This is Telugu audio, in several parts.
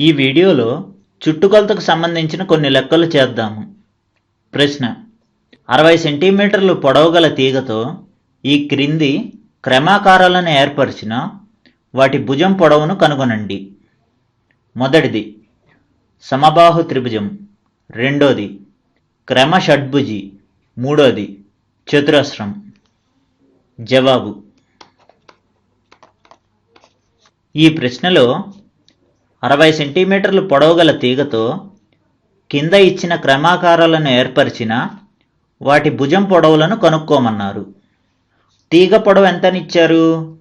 ఈ వీడియోలో చుట్టుకొలతకు సంబంధించిన కొన్ని లెక్కలు చేద్దాము. ప్రశ్న అరవై సెంటీమీటర్లు పొడవు గల తీగతో ఈ క్రింది క్రమాకారాలను ఏర్పరిచిన వాటి భుజం పొడవును కనుగొనండి. మొదటిది సమబాహు త్రిభుజం. రెండోది క్రమ షడ్భుజి. మూడోది చతురస్రం. జవాబు. ఈ ప్రశ్నలో అరవై సెంటీమీటర్లు పొడవు గల తీగతో కింద ఇచ్చిన క్రమాకారాలను ఏర్పరిచిన వాటి భుజం పొడవులను కనుక్కోమన్నారు. తీగ పొడవు ఎంతనిచ్చారు?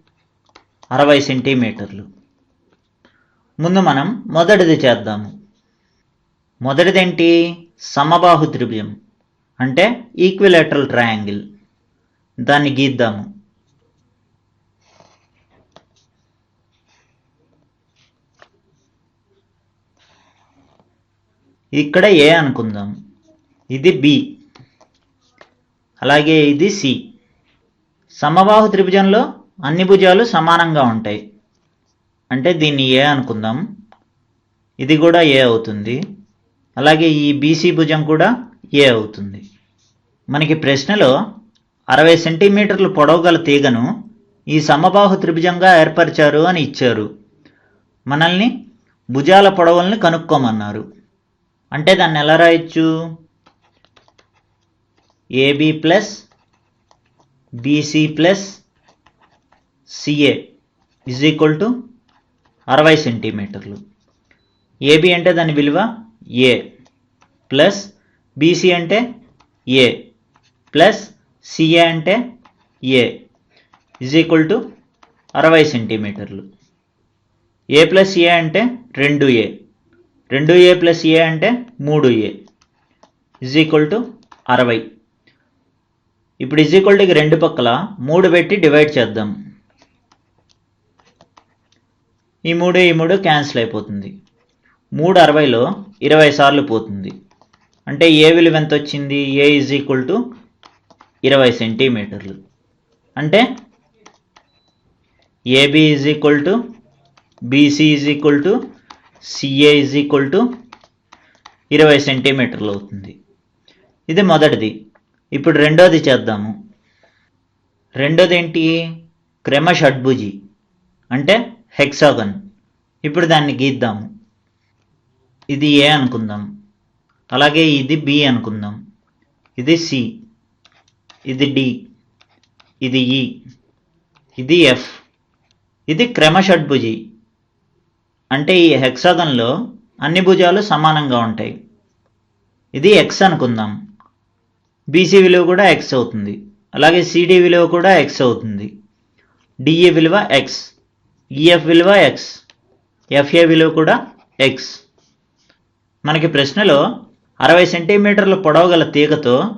అరవై సెంటీమీటర్లు. ముందు మనం మొదటిది చేద్దాము. మొదటిదేంటి? సమబాహు త్రిభుజం అంటే ఈక్విలేటరల్ ట్రయాంగిల్ దాన్ని గీద్దాము. ఇక్కడ ఏ అనుకుందాం? ఇది బి. అలాగే ఇది సి. సమబాహు త్రిభుజంలో అన్ని భుజాలు సమానంగా ఉంటాయి. అంటే దీన్ని ఏ అనుకుందాం? ఇది కూడా ఏ అవుతుంది? అలాగే ఈ బీసీ భుజం కూడా ఏ అవుతుంది? మనకి ప్రశ్నలో అరవై సెంటీమీటర్లు పొడవు గల తీగను ఈ సమబాహు త్రిభుజంగా ఏర్పరిచారు అని ఇచ్చారు. మనల్ని భుజాల పొడవుల్ని కనుక్కోమన్నారు. అంటే దాన్ని ఎలా రాయొచ్చు? AB plus BC plus CA is equal to అరవై సెంటీమీటర్లు ఏబి అంటే దాని విలువ ఏ ప్లస్ బీసీ అంటే ఏ ప్లస్ సిఏ అంటే ఏ ఇజ్ ఈక్వల్ టు అరవై సెంటీమీటర్లు ఏ ప్లస్ ఏ అంటే రెండు ఏ రెండు ఏ ప్లస్ ఏ అంటే మూడు ఏ ఇజ్ ఈక్వల్ టు అరవై. ఇప్పుడు ఇజ్ ఈక్వల్ టుకి రెండు పక్కల మూడు పెట్టి డివైడ్ చేద్దాం. ఈ మూడు ఈ మూడు క్యాన్సిల్ అయిపోతుంది. మూడు అరవైలో ఇరవై సార్లు పోతుంది. అంటే ఏ విలువ ఎంత వచ్చింది? ఏ ఇజ్ ఈక్వల్ టు ఇరవై సెంటీమీటర్లు. అంటే AB is equal to BC is equal to CA is equal to ఇరవై సెంటీమీటర్లు అవుతుంది. ఇది మొదటిది. ఇప్పుడు రెండోది చేద్దాము. రెండోది ఏంటి? క్రమ షడ్భుజి అంటే హెక్సాగన్. ఇప్పుడు దాన్ని గీద్దాము. ఇది ఏ అనుకుందాం. అలాగే ఇది బి అనుకుందాం. ఇది సి ఇది డి ఇది ఈ ఇది ఎఫ్ ఇది క్రమ షడ్భుజి. అంటే ఈ హెక్సాగన్లో అన్ని భుజాలు సమానంగా ఉంటాయి. ఇది ఎక్స్ అనుకుందాం. బీసీ విలువ కూడా ఎక్స్ అవుతుంది. అలాగే సిడి విలువ కూడా ఎక్స్ అవుతుంది. డిఏ విలువ ఎక్స్ ఈఎఫ్ విలువ ఎక్స్ ఎఫ్ఏ విలువ కూడా ఎక్స్ మనకి ప్రశ్నలో అరవై సెంటీమీటర్ల పొడవు గల తీగతో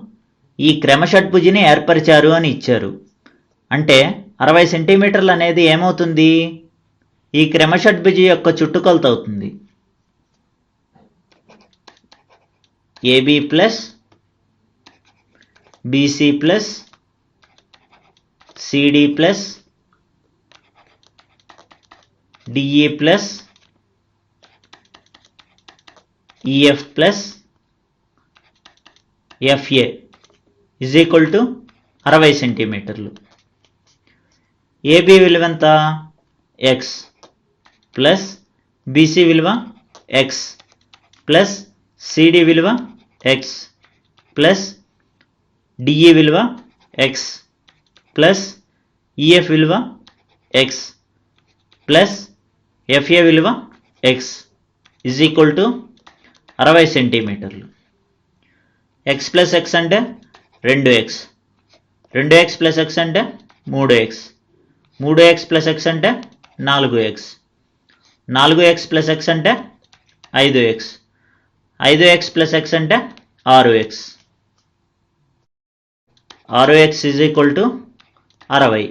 ఈ క్రమషట్భుజిని ఏర్పరిచారు అని ఇచ్చారు. అంటే అరవై సెంటీమీటర్లు అనేది ఏమవుతుంది? ఈ క్రమషడ్భుజి యొక్క చుట్టుకొలత అవుతుంది. AB plus BC plus CD plus DE plus EF plus FA is equal to అరవై సెంటీమీటర్లు ఏబి విలువ ఎంత? ఎక్స్ ప్లస్ బీసీ విలువ ఎక్స్ ప్లస్ సిడి విలువ ఎక్స్ ప్లస్ డిఈ విలువ ఎక్స్ ప్లస్ ఈఎఫ్ విలువ ఎక్స్ ప్లస్ ఎఫ్ఏ విలువ ఎక్స్ ఇజ్ ఈక్వల్ టు అరవై సెంటీమీటర్లు. ఎక్స్ ప్లస్ ఎక్స్ అంటే రెండు ఎక్స్. రెండు ఎక్స్ ప్లస్ ఎక్స్ అంటే మూడు ఎక్స్. మూడు ఎక్స్ ప్లస్ ఎక్స్ అంటే నాలుగు ఎక్స్. నాలుగు ఎక్స్ ప్లస్ ఎక్స్ అంటే ఐదు ఎక్స్ ఐదు ఎక్స్ ప్లస్ ఎక్స్ అంటే ఆరు ఎక్స్ ఆరు ఎక్స్ ఇజ్ ఈక్వల్ టు అరవై.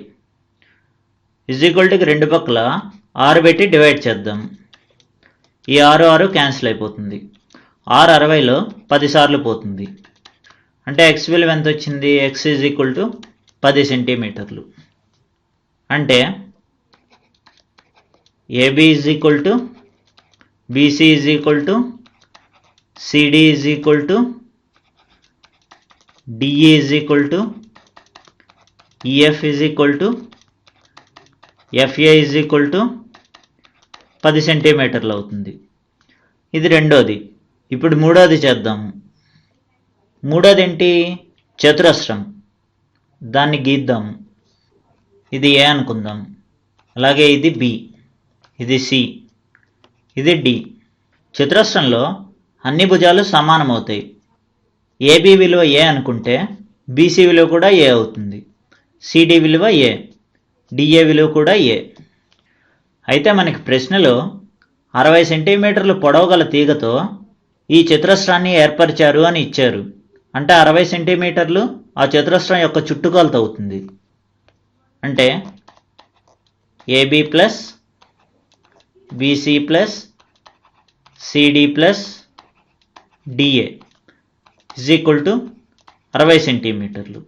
ఇజ్ ఈక్వల్ టుకి రెండు పక్కల ఆరు పెట్టి డివైడ్ చేద్దాం. ఈ ఆరు ఆరు క్యాన్సిల్ అయిపోతుంది. ఆరు అరవైలో పదిసార్లు పోతుంది. అంటే ఎక్స్ విలువ ఎంత వచ్చింది? ఎక్స్ ఈజ్ ఈక్వల్ టు పది సెంటీమీటర్లు అంటే AB is equal to BC is equal to CD is equal to DE is equal to EF is equal to FA is equal to పది సెంటీమీటర్లు అవుతుంది. ఇది రెండోది. ఇప్పుడు మూడోది చేద్దాము మూడోది ఏంటి? చతురస్రం. దాన్ని గీద్దాము ఇది ఏ అనుకుందాం. అలాగే ఇది బి ఇది సి. ఇది డి. చతురస్రంలో అన్ని భుజాలు సమానమవుతాయి. ఏబి విలువ ఏ అనుకుంటే బీసీ విలువ కూడా ఏ అవుతుంది? సిడి విలువ ఏ? డిఏ విలువ కూడా ఏ. అయితే మనకి ప్రశ్నలో అరవై సెంటీమీటర్లు పొడవు గల తీగతో ఈ చతురస్రాన్ని ఏర్పరిచారు అని ఇచ్చారు. అంటే అరవై సెంటీమీటర్లు ఆ చతురస్రం యొక్క చుట్టుకొలత అవుతుంది. అంటే AB plus BC plus CD plus DA is equal to అరవై సెంటీమీటర్లు.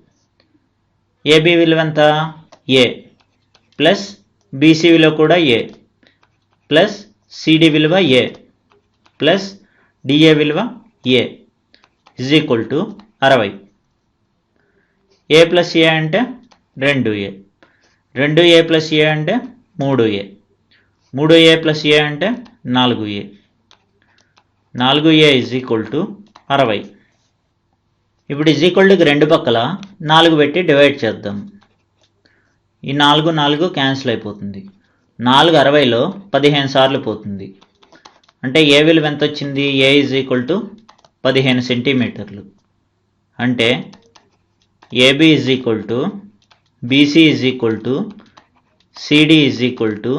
ఏబి విలువ ఎంత? ఏ ప్లస్ బీసీ విలువ కూడా ఏ ప్లస్ సిడి విలువ ఏ ప్లస్ డిఏ విలువ ఏ ఇజ్ ఈక్వల్ టు అరవై. ఏ ప్లస్ ఏ అంటే రెండు ఏ రెండు ఏ ప్లస్ ఏ అంటే మూడు ఏ మూడు ఏ ప్లస్ ఏ అంటే నాలుగు ఏ. నాలుగు ఏ ఇజ్ ఈక్వల్ టు అరవై. ఇప్పుడు ఇజ్ ఈక్వల్ టుకి రెండు పక్కల నాలుగు పెట్టి డివైడ్ చేద్దాం. ఈ నాలుగు నాలుగు క్యాన్సిల్ అయిపోతుంది. నాలుగు అరవైలో పదిహేను సార్లు పోతుంది. అంటే ఏ విలువ ఎంత వచ్చింది? ఏ ఇజ్ ఈక్వల్ టు పదిహేను సెంటీమీటర్లు. అంటే AB is equal to BC is equal to CD is equal to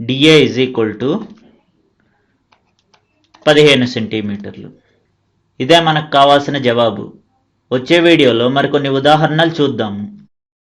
DA is equal to పదిహేను సెంటీమీటర్లు. ఇదే మనకు కావాల్సిన జవాబు. వచ్చే వీడియోలో మరికొన్ని ఉదాహరణలు చూద్దాము.